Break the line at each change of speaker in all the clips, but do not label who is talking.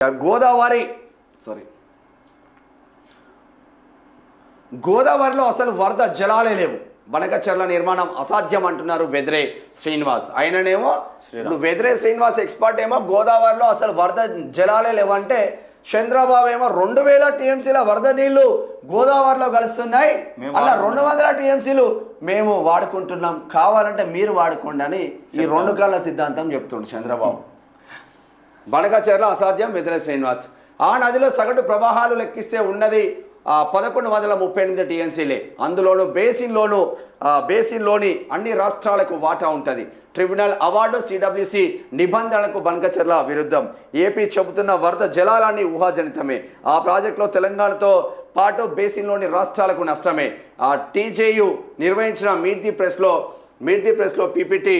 Godavari sorry గోదావరిలో అసలు వరద జలాలే లేవు. బనకచర్ల నిర్మాణం అసాధ్యం అంటున్నారు వెద్రే శ్రీనివాస్. ఆయననేమో వెద్రే శ్రీనివాస్ ఎక్స్పర్ట్ ఏమో గోదావరిలో అసలు వరద జలాలే లేవంటే చంద్రబాబు ఏమో రెండు వేల టీఎంసీల వరద నీళ్ళు గోదావరిలో కలుస్తున్నాయి అలా రెండు వందల టీఎంసీలు మేము వాడుకుంటున్నాం. కావాలంటే మీరు వాడుకోండి అని ఈ రెండు కళ్ళ సిద్ధాంతం చెప్తుండు చంద్రబాబు. బనకచర్ల అసాధ్యం మిథున శ్రీనివాస్. ఆ నదిలో సగటు ప్రవాహాలు లెక్కిస్తే ఉన్నది పదకొండు వందల ముప్పై ఎనిమిది టీఎంసీలే. అందులోనూ బేసిన్లోనూ బేసిన్లోని అన్ని రాష్ట్రాలకు వాటా ఉంటుంది. ట్రిబ్యునల్ అవార్డు సిడబ్ల్యూసి నిబంధనలకు బనకచర్ల విరుద్ధం. ఏపీ చెబుతున్న వరద జలాలన్నీ ఊహాజనితమే. ఆ ప్రాజెక్టులో తెలంగాణతో పాటు బేసిన్లోని రాష్ట్రాలకు నష్టమే. ఆ టీజేయు నిర్వహించిన మీట్ ది ప్రెస్లో మీట్ ది ప్రెస్లో పీపీటీ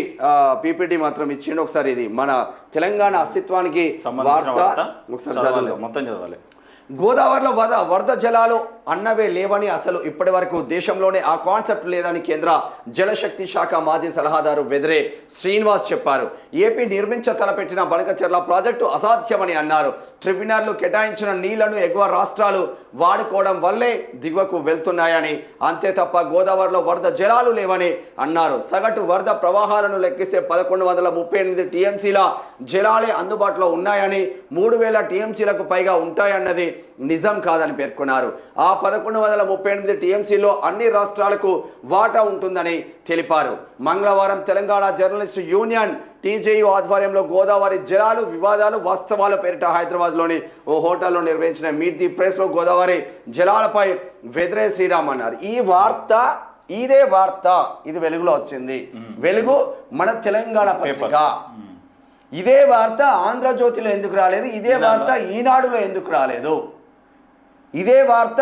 పీపీటీ మాత్రం ఇచ్చిండు. ఒకసారి ఇది మన తెలంగాణ అస్తిత్వానికి వార్త. ఒకసారి
చదవాలి,
చదవండి
మొత్తం చదవాలి.
గోదావరిలో వద వరద జలాలు అన్నవే లేవని అసలు ఇప్పటి వరకు దేశంలోనే ఆ కాన్సెప్ట్ లేదని కేంద్ర జలశక్తి శాఖ మాజీ సలహాదారు వెదిరే శ్రీనివాస్ చెప్పారు. ఏపీ నిర్మించ తలపెట్టిన బనకచెర్ల ప్రాజెక్టు అసాధ్యమని అన్నారు. ట్రిబ్యునల్లు కేటాయించిన నీళ్ళను ఎగువ రాష్ట్రాలు వాడుకోవడం వల్లే దిగువకు వెళ్తున్నాయని అంతే తప్ప గోదావరిలో వరద జలాలు లేవని అన్నారు. సగటు వరద ప్రవాహాలను లెక్కిస్తే పదకొండు వందల ముప్పై ఎనిమిది టీఎంసీల జలాలే అందుబాటులో ఉన్నాయని మూడు వేల టీఎంసీలకు పైగా ఉంటాయన్నది నిజం కాదని పేర్కొన్నారు. ఆ పదకొండు వందల ముప్పై ఎనిమిది టీఎంసీలో అన్ని రాష్ట్రాలకు వాటా ఉంటుందని తెలిపారు. మంగళవారం తెలంగాణ జర్నలిస్టు యూనియన్ టీజేయు ఆధ్వర్యంలో గోదావరి జలాలు వివాదాలు వాస్తవాల పేరిట హైదరాబాద్లోని ఓ హోటల్లో నిర్వహించిన మీట్ ది ప్రెస్లో గోదావరి జలాలపై వెదరే శ్రీరామ్ అన్నారు ఈ వార్త ఇదే వార్త ఇది వెలుగులో వచ్చింది. వెలుగు మన తెలంగాణ పత్రిక. ఇదే వార్త ఆంధ్రజ్యోతిలో ఎందుకు రాలేదు? ఇదే వార్త ఈనాడులో ఎందుకు రాలేదు? ఇదే వార్త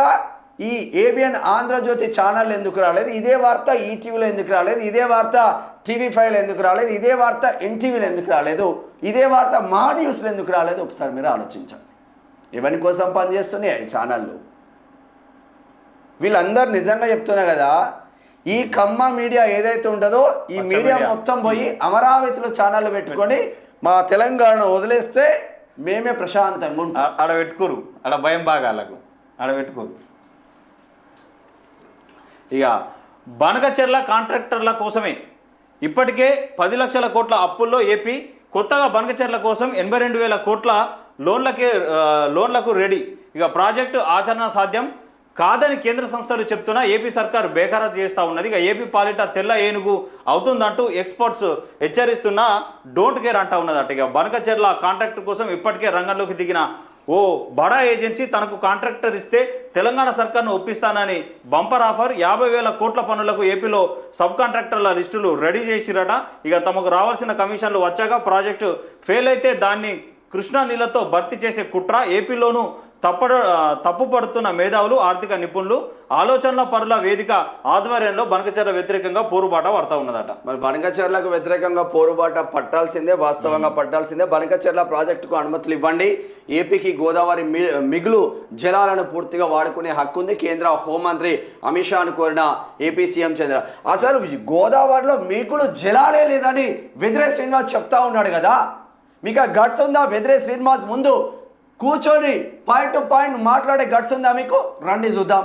ఈ ఏబిఎన్ ఆంధ్రజ్యోతి ఛానల్ ఎందుకు రాలేదు? ఇదే వార్త ఈటీవీలో ఎందుకు రాలేదు? ఇదే వార్త టీవీ ఫైవ్ ఎందుకు రాలేదు? ఇదే వార్త ఎన్టీవీలో ఎందుకు రాలేదు? ఇదే వార్త మా న్యూస్లో ఎందుకు రాలేదు? ఒకసారి మీరు ఆలోచించండి. ఎవరి కోసం పనిచేస్తున్నాయి ఈ ఛానళ్ళు? వీళ్ళందరూ నిజంగా చెప్తున్నా కదా ఈ కమ్మ మీడియా ఏదైతే ఉంటుందో ఈ మీడియా. మొత్తం పోయి అమరావతిలో ఛానల్ పెట్టుకొని మా తెలంగాణను వదిలేస్తే మేమే ప్రశాంతంగా ఉంటాం.
ఆడ పెట్టుకోరు. ఆడ భయం బాగా వాళ్ళకు ఇక బనకచెర్ల కాంట్రాక్టర్ల కోసమే. ఇప్పటికే పది లక్షల కోట్ల అప్పుల్లో ఏపీ కొత్తగా బనకచెర్ల కోసం ఎనభై రెండు వేల కోట్ల లోన్లకే లోన్లకు రెడీ. ఇక ప్రాజెక్టు ఆచరణ సాధ్యం. కాదని కేంద్ర సంస్థలు చెప్తున్నా ఏపీ సర్కార్ బేఖరాతు చేస్తూ ఉన్నది. ఇక ఏపీ పాలిట తెల్ల ఏనుగు అవుతుందంటూ ఎక్స్పర్ట్స్ హెచ్చరిస్తున్నా డోంట్ కేర్ అంటా ఉన్నదట. ఇక బనకచెర్ల కాంట్రాక్ట్ కోసం ఇప్పటికే రంగంలోకి దిగిన ఓ బడా ఏజెన్సీ తనకు కాంట్రాక్టర్ ఇస్తే తెలంగాణ సర్కార్ను ఒప్పిస్తానని బంపర్ ఆఫర్ యాభై వేల కోట్ల పనులకు ఏపీలో సబ్ కాంట్రాక్టర్ల లిస్టులు రెడీ చేసిరట. ఇక తమకు రావాల్సిన కమిషన్లు వచ్చాక ప్రాజెక్టు ఫెయిల్ అయితే దాన్ని కృష్ణా నీళ్ళతో భర్తీ చేసే కుట్ర ఏపీలోనూ తప్పడ తప్పుపడుతున్న మేధావులు ఆర్థిక నిపుణులు ఆలోచనల పరుల వేదిక ఆధ్వర్యంలో బనకచెర్ల వ్యతిరేకంగా పోరుబాట పడతా ఉన్నదట.
మరి బనకచెర్లకు వ్యతిరేకంగా పోరుబాట పట్టాల్సిందే వాస్తవంగా పట్టాల్సిందే. బనకచెర్ల ప్రాజెక్టుకు అనుమతులు ఇవ్వండి. ఏపీకి గోదావరి మిగులు జలాలను పూర్తిగా వాడుకునే హక్కు ఉంది. కేంద్ర హోంమంత్రి అమిత్ షాను కోరిన ఏపీ సీఎం చంద్ర. అసలు గోదావరిలో మిగులు జలాలే లేదని వెదిరే శ్రీనివాస్ చెప్తా ఉన్నాడు కదా. మీకు ఆ గట్స్ ఉందా? వెదిరే శ్రీనివాస్ ముందు కూర్చొని పాయింట్ టు పాయింట్ మాట్లాడే గట్స్ ఉందా మీకు? రండి చూద్దాం.